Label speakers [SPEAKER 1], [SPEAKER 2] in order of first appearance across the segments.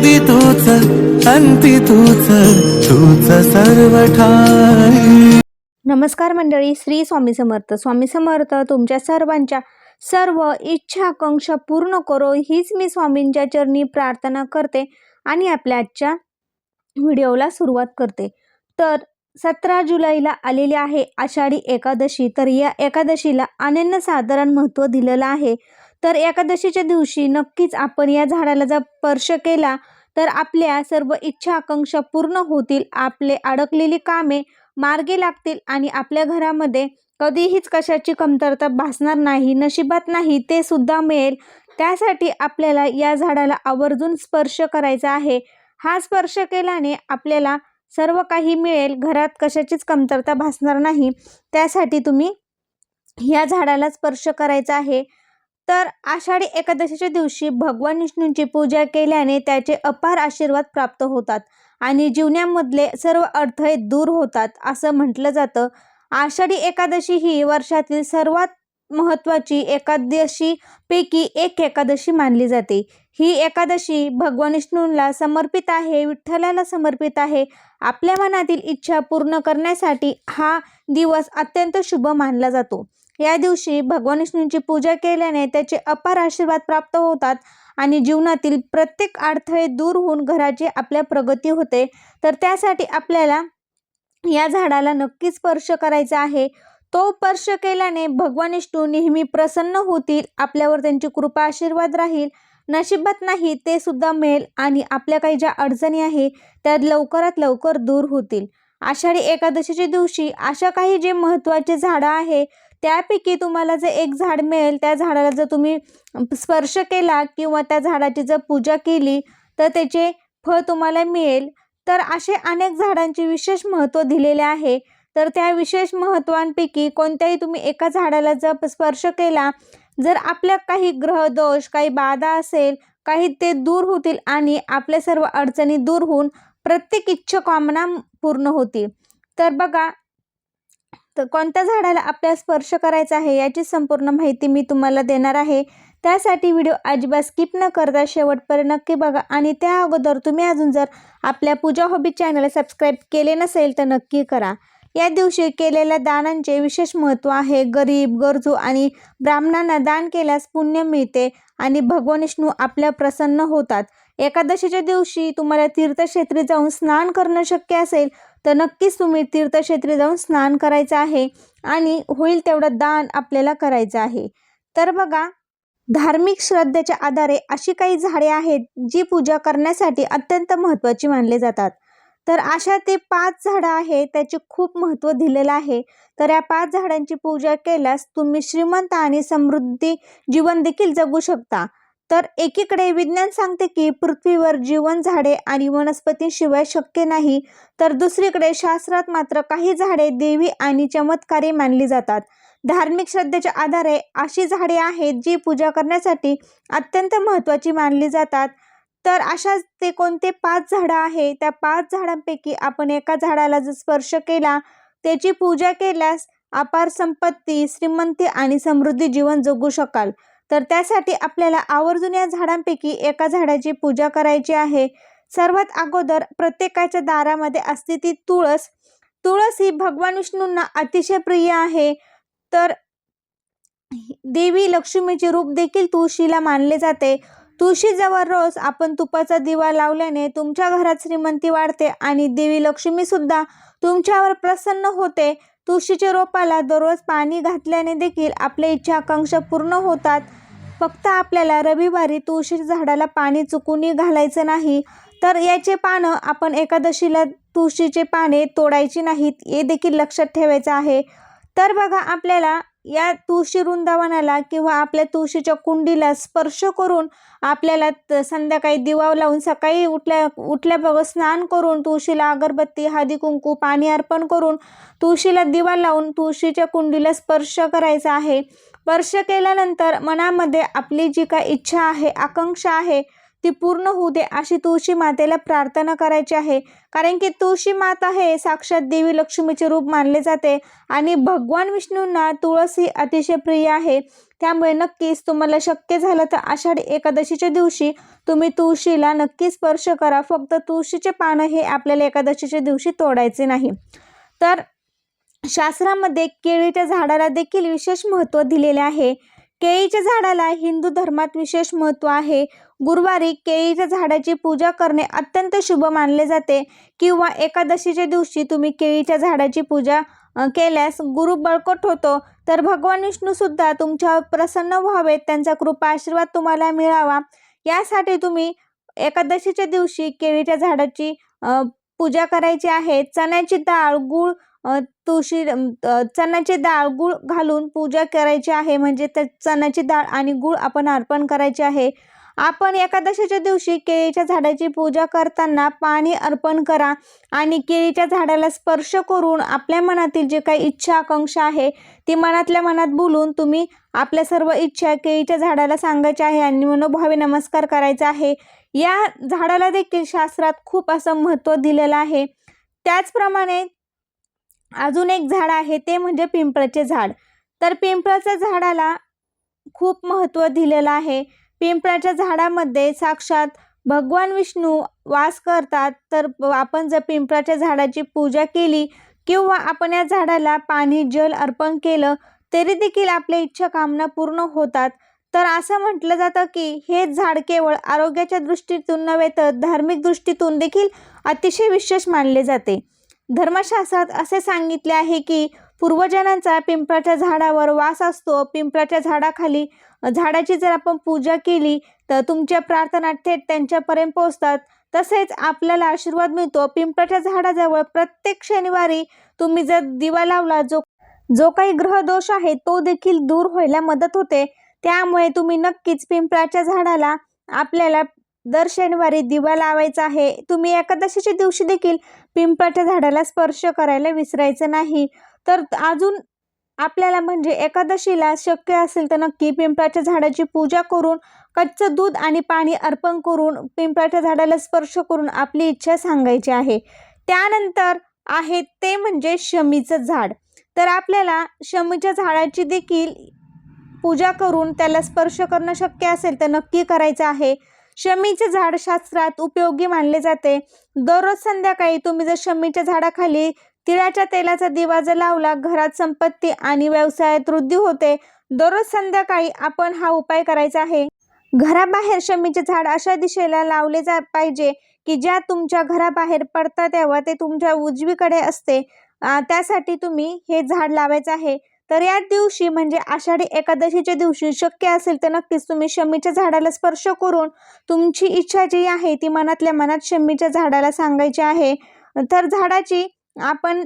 [SPEAKER 1] आधी तूच अंती तूच तूच सर्व ठाई.
[SPEAKER 2] नमस्कार मंडळी श्री स्वामी समर्थ. स्वामी समर्थ तुमच्या सर्वांच्या सर्व इच्छा आकांक्षा पूर्ण करो. हीच मी स्वामींच्या चरणी प्रार्थना करते आणि आपल्या आजच्या व्हिडिओला सुरुवात करते. तर सतरा जुलैला आलेली आहे आषाढी एकादशी. तर या एकादशीला अनन्यसाधारण महत्त्व दिलेलं आहे. तर एकादशीच्या दिवशी नक्कीच आपण या झाडाला जर स्पर्श केला तर आपल्या सर्व इच्छा आकांक्षा पूर्ण होतील आपले अडकलेली कामे मार्गी लागतील आणि आपल्या घरामध्ये कधीहीच कशाची कमतरता भासणार नाही नशिबात नाही ते सुद्धा मिळेल. त्यासाठी आपल्याला या झाडाला आवर्जून स्पर्श करायचा आहे. हा स्पर्श केल्याने आपल्याला सर्व काही मिळेल घरात कशाचीच कमतरता भासणार नाही. त्यासाठी तुम्ही या झाडाला स्पर्श करायचा आहे. तर आषाढी एकादशीच्या दिवशी भगवान विष्णूंची पूजा केल्याने त्याचे अपार आशीर्वाद प्राप्त होतात आणि जीवनामधले सर्व अडथळे दूर होतात असं म्हटलं जातं. आषाढी एकादशी ही वर्षातील सर्वात महत्त्वाची एकादशीपैकी एक एकादशी मानली जाते. ही एकादशी भगवान विष्णूंना समर्पित आहे विठ्ठलाला समर्पित आहे. आपल्या मनातील इच्छा पूर्ण करण्यासाठी हा दिवस अत्यंत शुभ मानला जातो. या दिवशी भगवान विष्णूंची पूजा केल्याने त्याचे अपार आशीर्वाद प्राप्त होतात आणि जीवनातील प्रत्येक अडथळे दूर होऊन घराची आपल्या प्रगती होते. तर त्यासाठी आपल्याला या झाडाला नक्की स्पर्श करायचा आहे. तो स्पर्श केल्याने भगवान विष्णू नेहमी प्रसन्न होतील आपल्यावर त्यांची कृपा आशीर्वाद राहील. नशिबात नाही ते सुद्धा मिळेल आणि आपल्या काही ज्या अडचणी आहे त्या लवकरात लवकर दूर होतील. आषाढी एकादशीच्या दिवशी अशा काही जे महत्त्वाचे झाडं आहे त्यापैकी तुम्हाला जर एक झाड मिळेल त्या झाडाला जर तुम्ही स्पर्श केला किंवा त्या झाडाची जर पूजा केली तर त्याचे फळ तुम्हाला मिळेल. तर असे अनेक झाडांचे विशेष महत्त्व दिलेले आहे. तर त्या विशेष महत्त्वांपैकी कोणत्याही तुम्ही एका झाडाला जर स्पर्श केला जर आपल्या काही ग्रहदोष काही बाधा असेल काही ते दूर होतील आणि आपल्या सर्व अडचणी दूर होऊन प्रत्येक इच्छा कामना पूर्ण होतील. तर बघा तर कोणत्या झाडाला आपल्याला स्पर्श करायचा आहे याची संपूर्ण माहिती मी तुम्हाला देणार आहे. त्यासाठी व्हिडिओ अजिबात स्किप न करता शेवटपर्यंत नक्की बघा आणि त्या अगोदर तुम्ही अजून जर आपल्या पूजा हॉबी चॅनल सबस्क्राईब केले नसेल तर नक्की करा. या दिवशी केलेल्या दानांचे विशेष महत्त्व आहे. गरीब गरजू आणि ब्राह्मणांना दान केल्यास पुण्य मिळते आणि भगवान विष्णू आपल्या प्रसन्न होतात. एकादशीच्या दिवशी तुम्हाला तीर्थक्षेत्री जाऊन स्नान करणं शक्य असेल तर नक्कीच तुम्ही तीर्थक्षेत्री जाऊन स्नान करायचं आहे आणि होईल तेवढं दान आपल्याला करायचं आहे. तर बघा धार्मिक श्रद्धेच्या आधारे अशी काही झाडे आहेत जी पूजा करण्यासाठी अत्यंत महत्त्वाची मानले जातात. तर अशा ते पाच झाडं आहे त्याचे खूप महत्त्व दिलेलं आहे. तर या पाच झाडांची पूजा केल्यास तुम्ही श्रीमंत आणि समृद्धी जीवन देखील जगू शकता. तर एकीकडे विज्ञान सांगते की पृथ्वीवर जीवन झाडे आणि वनस्पतींशिवाय शक्य नाही तर दुसरीकडे शास्त्रात मात्र काही झाडे देवी आणि चमत्कारी मानली जातात. धार्मिक श्रद्धेच्या आधारे अशी झाडे आहेत जी पूजा करण्यासाठी अत्यंत महत्त्वाची मानली जातात. तर अशा ते कोणते पाच झाडं आहे त्या पाच झाडांपैकी आपण एका झाडाला जर स्पर्श केला त्याची पूजा केल्यास अपार संपत्ती श्रीमंती आणि समृद्धी जीवन जगू शकाल. तर त्यासाठी आपल्याला आवर्जून या झाडांपैकी एका झाडाची पूजा करायची आहे. सर्वात अगोदर प्रत्येकाच्या दारामध्ये असते ती तुळस. तुळस ही भगवान विष्णूंना अतिशय प्रिय आहे. तर देवी लक्ष्मीचे रूप देखील तुळशीला मानले जाते. तुळशीजवळ रोज आपण तुपाचा दिवा लावल्याने तुमच्या घरात श्रीमंती वाढते आणि देवी लक्ष्मीसुद्धा तुमच्यावर प्रसन्न होते. तुळशीच्या रोपाला दररोज पाणी घातल्याने देखील आपल्या इच्छा आकांक्षा पूर्ण होतात. फक्त आपल्याला रविवारी तुळशी झाडाला पाणी चुकूनही घालायचं नाही तर याचे पानं आपण एकादशीला तुळशीचे पाने तोडायची नाहीत हे देखील लक्षात ठेवायचं आहे. तर बघा आपल्याला या तुळशी वृंदावनाला किंवा आपल्या तुळशीच्या कुंडीला स्पर्श करून आपल्याला त- संध्याकाळी दिवा लावून सकाळी उठल्या उठल्याबरोबर स्नान करून तुळशीला अगरबत्ती हळदी कुंकू पाणी अर्पण करून तुळशीला दिवा लावून तुळशीच्या कुंडीला स्पर्श करायचा आहे. स्पर्श केल्यानंतर मनामध्ये आपली जी काय इच्छा आहे आकांक्षा आहे ती पूर्ण होऊ दे अशी तुळशी मातेला प्रार्थना करायची आहे. कारण की तुळशी माता हे साक्षात देवी लक्ष्मीचे रूप मानले जाते आणि भगवान विष्णूंना तुळस ही अतिशय प्रिय आहे. त्यामुळे नक्कीच तुम्हाला शक्य झालं तर आषाढी एकादशीच्या दिवशी तुम्ही तुळशीला नक्की स्पर्श करा. फक्त तुळशीचे पानं हे आपल्याला एकादशीच्या दिवशी तोडायचे नाही. तर शास्त्रामध्ये केळीच्या झाडाला देखील विशेष महत्त्व दिलेले आहे. केळीच्या झाडाला हिंदू धर्मात विशेष महत्त्व आहे. गुरुवारी केळीच्या झाडाची पूजा करणे अत्यंत शुभ मानले जाते. किंवा एकादशीच्या दिवशी तुम्ही केळीच्या झाडाची पूजा केल्यास गुरु बळकट होतो. तर भगवान विष्णूसुद्धा तुमच्यावर प्रसन्न व्हावेत. त्यांचा कृपा आशीर्वाद तुम्हाला मिळावा. यासाठी तुम्ही एकादशीच्या दिवशी केळीच्या झाडाची पूजा करायची आहे. चण्याची डाळ गूळ तुळशी चण्याची डाळ गूळ घालून पूजा करायची आहे. म्हणजे त्या चण्याची डाळ आणि गूळ आपण अर्पण करायचे आहे. आपण एकादशीच्या दिवशी केळीच्या झाडाची पूजा करताना पाणी अर्पण करा आणि केळीच्या झाडाला स्पर्श करून आपल्या मनातील जे काही इच्छा आकांक्षा आहे ती मनातल्या मनात बोलून तुम्ही आपल्या सर्व इच्छा केळीच्या झाडाला सांगायच्या आहे आणि मनोभावे नमस्कार करायचा आहे. या झाडाला देखील शास्त्रात खूप असं महत्त्व दिलेलं आहे. त्याचप्रमाणे अजून एक झाड आहे ते म्हणजे पिंपळाचे झाड. तर पिंपळाच्या झाडाला खूप महत्त्व दिलेलं आहे. पिंपळाच्या झाडामध्ये साक्षात भगवान विष्णू वास करतात. तर आपण जर पिंपळाच्या झाडाची पूजा केली किंवा आपण या झाडाला पाणी जल अर्पण केलं तरी देखील आपल्या इच्छा कामना पूर्ण होतात. तर असं म्हटलं जातं की हे झाड केवळ आरोग्याच्या दृष्टीतून नव्हे तर धार्मिक दृष्टीतून देखील अतिशय विशेष मानले जाते. धर्मशास्त्रात असे सांगितले आहे की पूर्वजनांचा पिंपळाच्या झाडावर वास असतो. पिंपळाच्या झाडाखाली झाडाची जर आपण पूजा केली तर तुमच्या प्रार्थना थेट त्यांच्यापर्यंत पोहोचतात. तसेच आपल्याला आशीर्वाद मिळतो. पिंपळाच्या झाडाजवळ प्रत्येक शनिवारी तुम्ही जर दिवा लावला जो जो काही ग्रहदोष आहे तो देखील दूर व्हायला मदत होते. त्यामुळे तुम्ही नक्कीच पिंपळाच्या झाडाला आपल्याला दर शनिवारी दिवा लावायचा आहे. तुम्ही एकादशीच्या दिवशी देखील पिंपळाच्या झाडाला स्पर्श करायला विसरायचं नाही. तर अजून आपल्याला म्हणजे एकादशीला शक्य असेल तर नक्की पिंपळाच्या झाडाची पूजा करून कच्चं दूध आणि पाणी अर्पण करून पिंपळाच्या झाडाला स्पर्श करून आपली इच्छा सांगायची आहे. त्यानंतर आहे ते म्हणजे शमीचं झाड. तर आपल्याला शमीच्या झाडाची देखील पूजा करून त्याला स्पर्श करणं शक्य असेल तर नक्की करायचं आहे. शमीचे झाड शास्त्रात उपयोगी मानले जाते. दररोज संध्याकाळी तुम्ही जर शमीच्या झाडाखाली तिळाच्या तेलाचा दिवा जर लावला घरात संपत्ती आणि व्यवसायात वृद्धी होते. दररोज संध्याकाळी आपण हा उपाय करायचा आहे. घराबाहेर शमीचे झाड अशा दिशेला लावले जा पाहिजे की ज्या तुमच्या घराबाहेर पडतात तेव्हा ते तुमच्या उजवीकडे असते. त्यासाठी तुम्ही हे झाड लावायचं आहे. तर या दिवशी म्हणजे आषाढी एकादशीच्या दिवशी शक्य असेल तर नक्कीच तुम्ही शमीच्या झाडाला स्पर्श करून तुमची इच्छा जी आहे ती मनातल्या मनात शमीच्या झाडाला सांगायची आहे. तर झाडाची आपण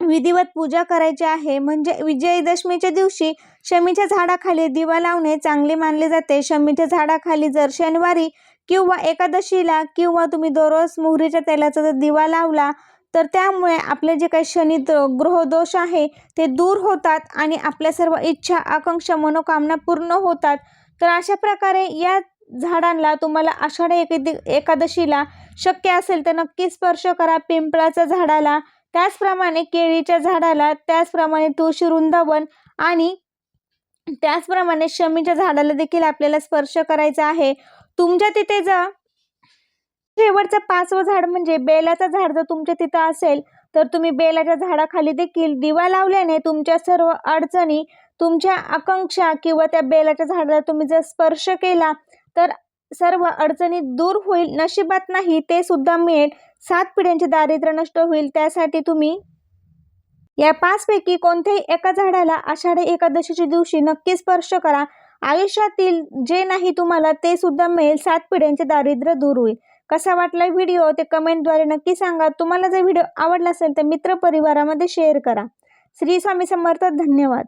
[SPEAKER 2] विधिवत पूजा करायची आहे. म्हणजे विजयदशमीच्या दिवशी शमीच्या झाडाखाली दिवा लावणे चांगले मानले जाते. शमीच्या झाडाखाली जर शनिवारी किंवा एकादशीला किंवा तुम्ही दररोज मोहरीच्या तेलाचा जर दिवा लावला तर त्यामुळे आपले जे काही शनी ग्रहदोष आहे ते दूर होतात आणि आपल्या सर्व इच्छा आकांक्षा मनोकामना पूर्ण होतात. तर अशा प्रकारे या झाडांना तुम्हाला आषाढी एक एकादशीला शक्य असेल तर नक्की स्पर्श करा पिंपळाच्या झाडाला. त्याचप्रमाणे केळीच्या झाडाला त्याचप्रमाणे तुळशी वृंदावन आणि त्याचप्रमाणे शमीच्या झाडाला देखील आपल्याला स्पर्श करायचा आहे. तुमच्या तिथे जर शेवटचं पाचवं झाड म्हणजे बेलाचं झाड जर तुमच्या तिथं असेल तर तुम्ही बेलाच्या झाडाखाली देखील दिवा लावल्याने तुमच्या सर्व अडचणी तुमच्या आकांक्षा किंवा त्या बेलाच्या झाडाला तुम्ही जर स्पर्श केला तर सर्व अडचणी दूर होईल. नशिबात नाही ते सुद्धा मिळेल. सात पिढ्यांचे दारिद्र्य नष्ट होईल. त्यासाठी तुम्ही या पाचपैकी कोणत्याही एका झाडाला आषाढी एकादशीच्या दिवशी नक्की स्पर्श करा. आयुष्यातील जे नाही तुम्हाला ते सुद्धा मिळेल. सात पिढ्यांचे दारिद्र्य दूर होईल. कसा वाटला व्हिडिओ ते कमेंटद्वारे नक्की सांगा. तुम्हाला जर व्हिडिओ आवडला असेल तर मित्रपरिवारामध्ये शेअर करा. श्री स्वामी समर्थ धन्यवाद.